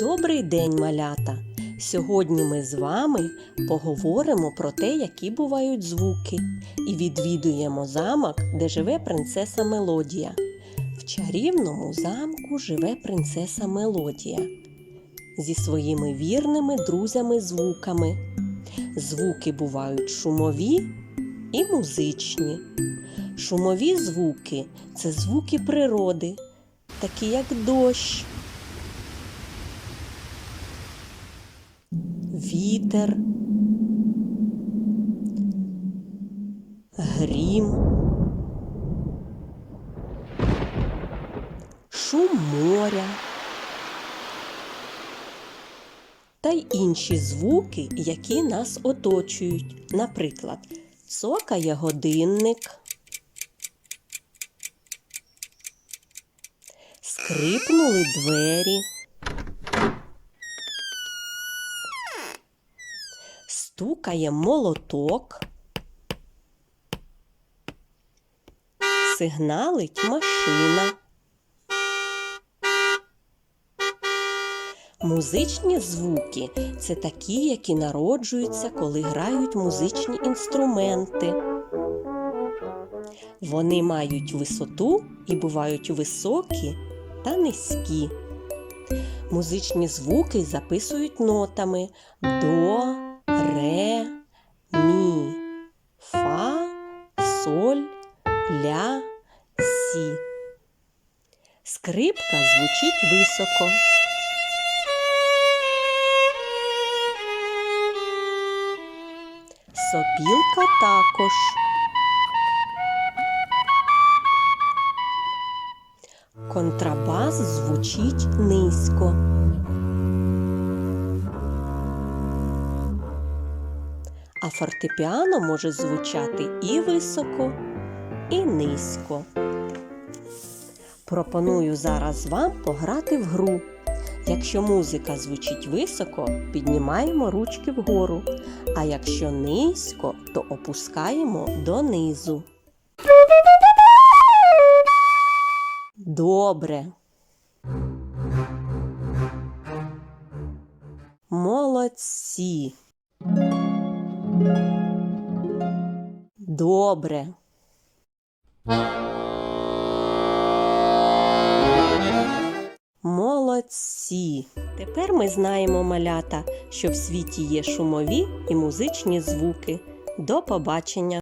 Добрий день, малята! Сьогодні ми з вами поговоримо про те, які бувають звуки, і відвідуємо замок, де живе принцеса Мелодія. В чарівному замку живе принцеса Мелодія зі своїми вірними друзями-звуками. Звуки бувають шумові і музичні. Шумові звуки це звуки природи, такі як дощ. Вітер, грім, шум моря та й інші звуки, які нас оточують. Наприклад, цокає годинник, скрипнули двері. Стукає молоток, сигналить машина. Музичні звуки це такі, які народжуються, коли грають музичні інструменти. Вони мають висоту і бувають високі та низькі. Музичні звуки записують нотами до, сі. Скрипка звучить високо. Сопілка також. Контрабас звучить низько. А фортепіано може звучати і високо, і низько. Пропоную зараз вам пограти в гру. Якщо музика звучить високо, піднімаємо ручки вгору, а якщо низько, то опускаємо донизу. Добре. Молодці. Добре. Молодці. Тепер ми знаємо малята, що в світі є шумові і музичні звуки. До побачення!